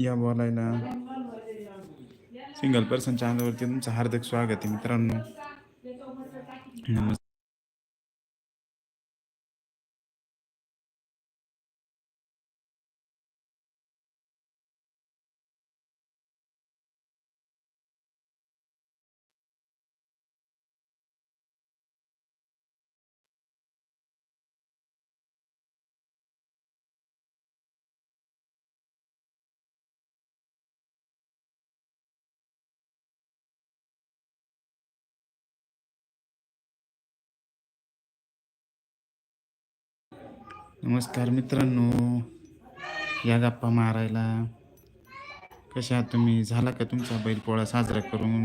या बोलायला. Single person चॅनलवरती तुमचं हार्दिक स्वागत आहे मित्रांनो. नमस्कार. नमस्कार मित्रांनो. या गप्पा मारायला. कशा तुम्ही? झाला का तुमचा बैलपोळा साजरा करून?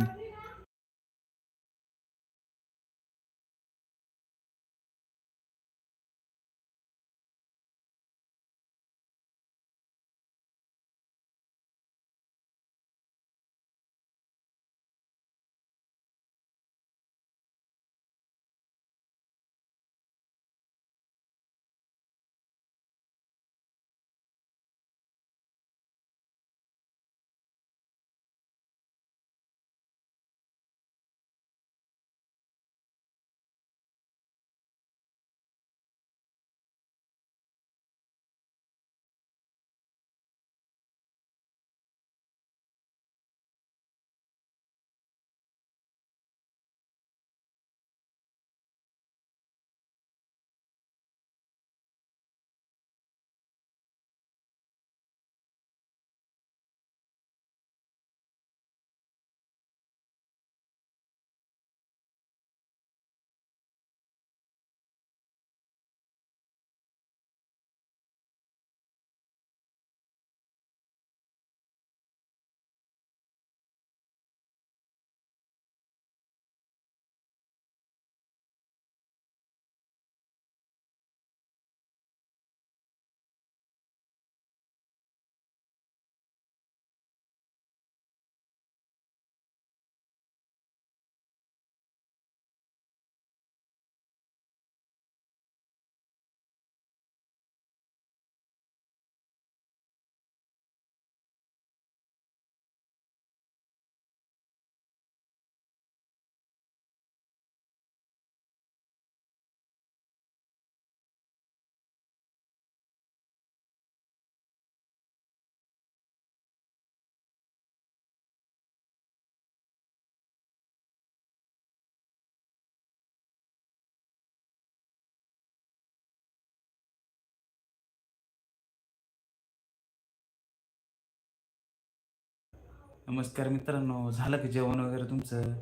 नमस्कार मित्रांनो झालं का जेवण वगैरे तुमचं?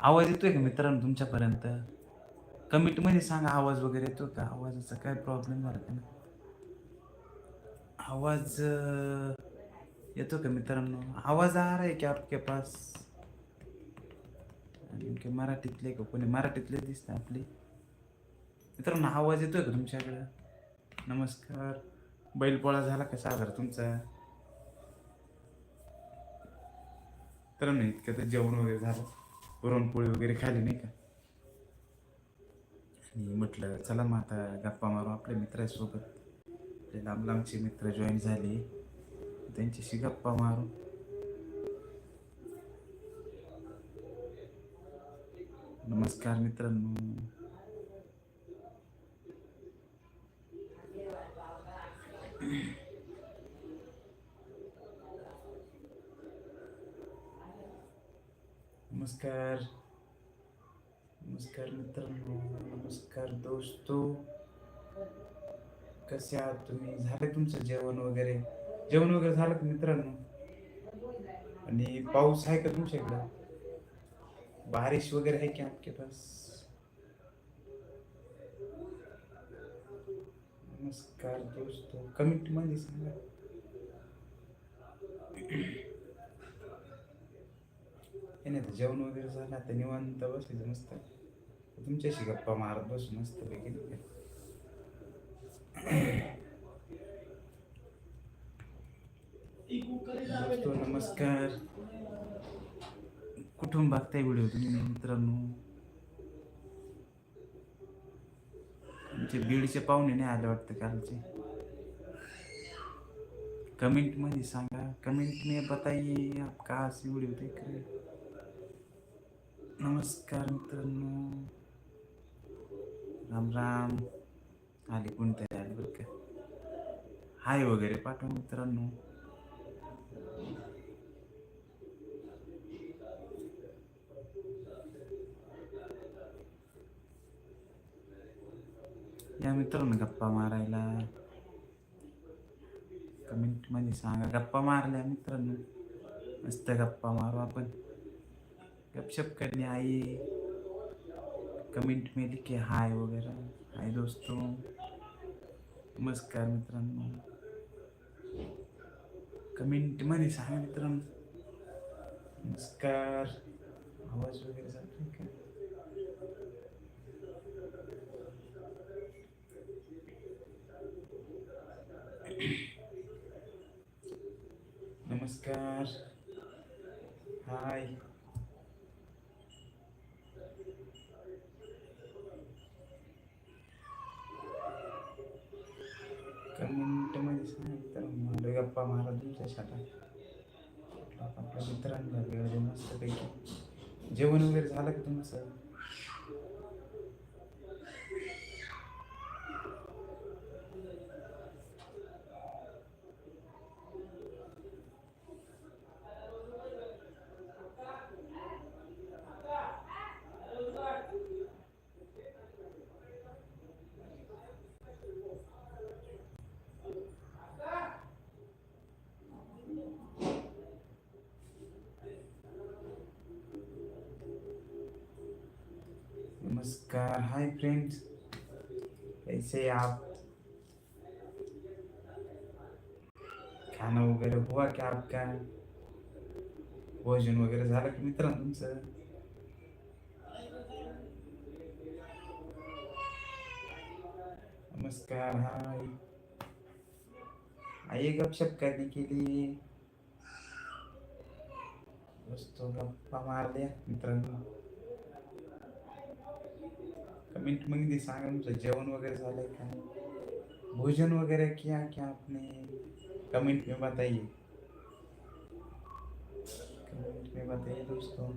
आवाज येतोय का मित्रांनो तुमच्यापर्यंत? कमेंटमध्ये सांगा आवाज वगैरे येतो का? आवाजाचा काय प्रॉब्लेम झाला का नाही? आवाज येतो का मित्रांनो? आवाज आ रहा है क्या आपके पास? नेमके मराठीतले का? कोणी मराठीतले दिसतं आपले? मित्रांनो आवाज येतोय का तुमच्याकडं? नमस्कार. बैलपोळा झाला का साजरा तुमचा? तर नाही इतकं तर जेवण वगैरे झालं. पुरणपोळी वगैरे खाली नाही का? आणि म्हटलं चला मग आता गप्पा मारू आपल्या मित्रासोबत. आपले लांब लांबचे मित्र जॉईन झाले. त्यांच्याशी गप्पा मारू. नमस्कार मित्रांनो. नमस्कार. नमस्कार मित्रांनो. नमस्कार दोस्तों. कसे आहात तुम्ही? झालं तुमचं जेवण वगैरे? जेवण वगैरे झालं का मित्रांनो? आणि पाऊस आहे का तुमच्या इकडं? बारिश वगैरे आहे की आपके पास नमस्कार दोस्त. कमेंटमध्ये सांगा. नाही तर जेवण वगैरे झालं आता निवांत बसायचं मस्त. तुमच्याशी गप्पा मारत बसू मस्त पैकी. नमस्कार. कुठून बघताय व्हिडिओ तुम्ही मित्रांनो? आमचे बीडचे पाहुणे नाही आले वाटतं कालचे कमेंटमध्ये सांगा. कमेंट में बताई आप कहा से व्हिडिओ देख नमस्कार मित्रांनो. राम राम. आले कोणतरी आले बरं का? हाय वगैरे पाठवा मित्रांनो. या मित्रांनो गप्पा मारायला. कमेंटमध्ये सांगा. गप्पा मारल्या मित्रांनो. मस्त गप्पा मारू आपण. गपशप करणे आई. कमेंट में लिखे हाय वगैरे. हाय दोस्तों, नमस्कार मित्रांनो। कमेंट मध्ये सांगा मित्रांनो। नमस्कार। आवाज़ वगैरे जातोय का? नमस्कार। हाय। मला महाराजांच्या मारा शाळा आपल्या मित्रांना वेळ देऊ मस्तपैकी. जेवण वगैरे झालं का तुमचं नमस्कार। हाय फ्रेंड्स कैसे आप? खाना वगैरे हुआ क्या आपका? भोजन वगैरे झालं की मित्रांनो तुमचं नमस्कार हाय आइए गपशप करने के लिए। दोस्तों, गप्पा मार लिया मित्रांनो कमेंटमध्ये सांगा तुमचं जेवण वगैरे झालंय का? भोजन वगैरह किया क्या आपने? कमेंट में बताइए. कमेंट में बताइए दोस्तों.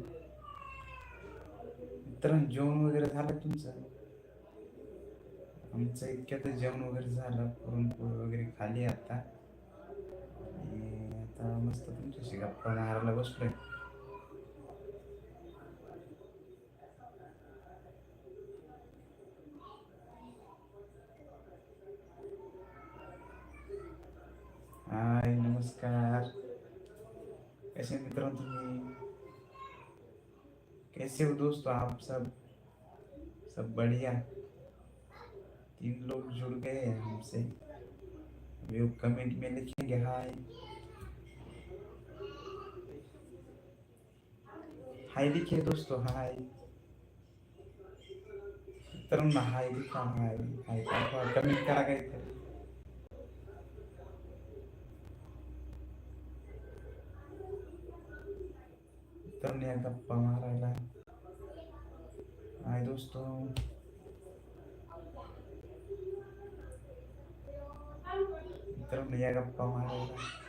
मित्रांनो जेवण वगैरे झालं तुमचं? आमचं इतक्यात जेवण वगैरे झालं पुरणपोळी वगैरे खाली आता. आता मस्त तुमच्याशी गप्पा मारायला बसलोय. कैसे हो दोस्तों, आप सब सब बढ़िया। तीन लोग जुड़ गए हैं हमसे। वो कमेंट में लिखेंगे, हाय। हाय लिखिए दोस्तों, हाय। मित्रांनो हाय लिखा, हाय हाय। पाठवा कमेंट करा काहीतरी मित्रांनो या गप्पा मारायला हाय दोस्तों मित्रांनो या गप्पा मारायला दोस्तों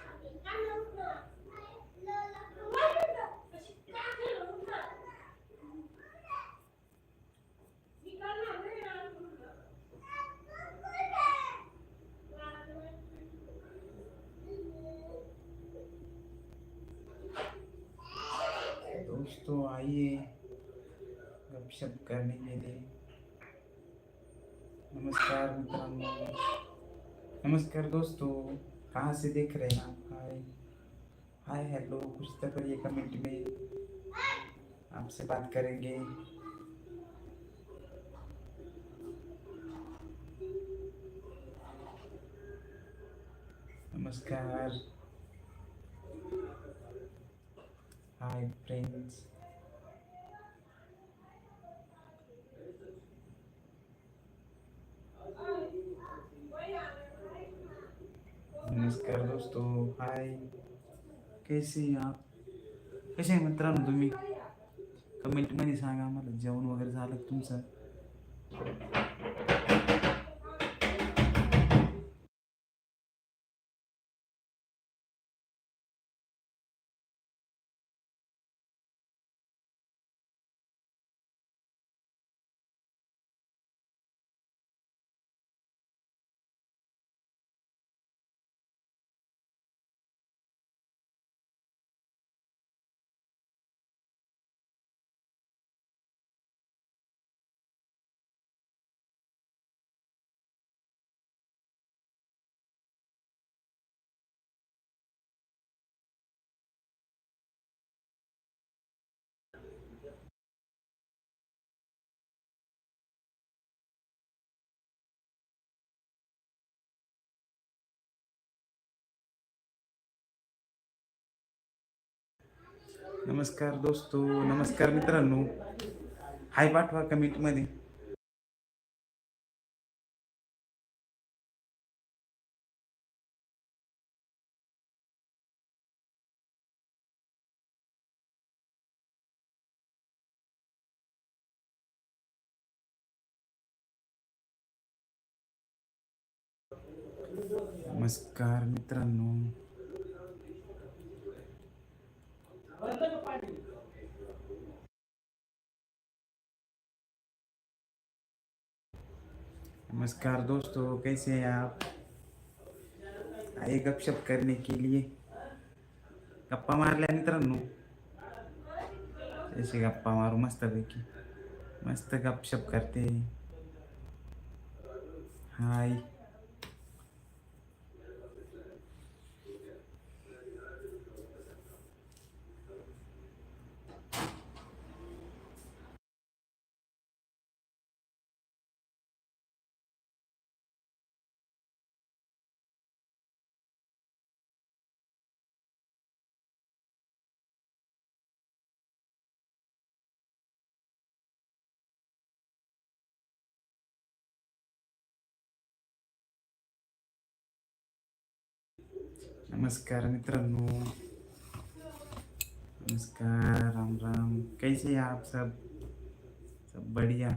गपशप करने के लिए नमस्कार नमस्कार दोस्तों, कहाँ से देख रहे हैं आप? हाय। हाय हेलो कुछ तो करिए कमेंट में। आपसे बात करेंगे। नमस्कार। हाय फ्रेंड्स नमस्कार दोस्तों हाय कैसे आप कसे आहे मित्रांनो तुम्ही कमेंटमध्ये सांगा आम्हाला जेवण वगैरे झालं तुमचं नमस्कार दोस्तो नमस्कार मित्रांनो. हाय पाठवा कमेंटमध्ये. नमस्कार मित्रांनो. नमस्कार दोस्तों, कैसे हैं आप? आए गपशप करने के लिए। गप्पा मार मारल्या मित्रांनो ऐसे गप्पा मारू मस्तपैकी मस्त गपशप करते हाय। नमस्कार मित्रांनो नमस्कार राम राम कैसे हैं आप सब सब बढ़िया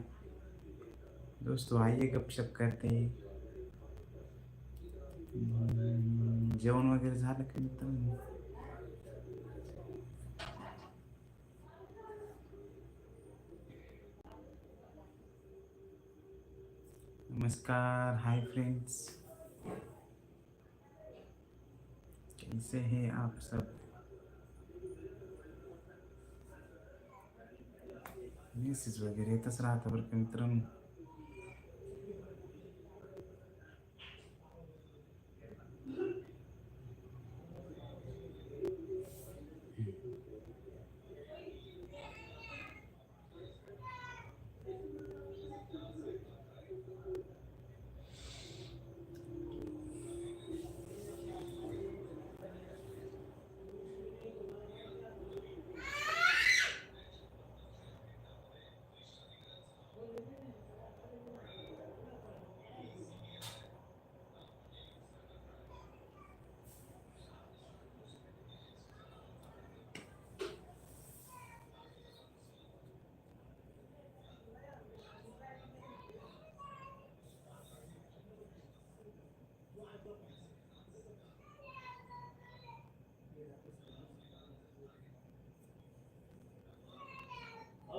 दोस्तों आइए गपशप करते हैं जेवण वगैरे झालं का मित्रांनो नमस्कार हाय फ्रेंड्स कैसे हैं आप सब। मेसेज वगैरे येतच राहतं बरं का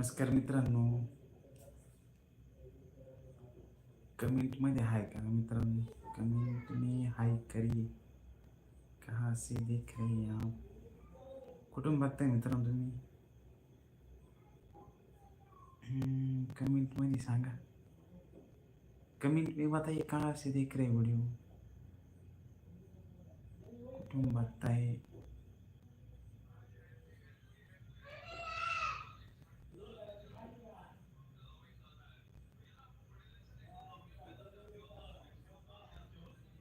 नमस्कार मित्रांनो. कमेंटमध्ये हाय का मित्रांनो? कमेंट में हाय करिए कहाँ से देख रहे हैं आप? कुठून बघताय मित्रांनो तुम्ही? कमेंटमध्ये सांगा. कमेंट में बताइए कहाँ से देख रहे वीडियो कुठून बघताय?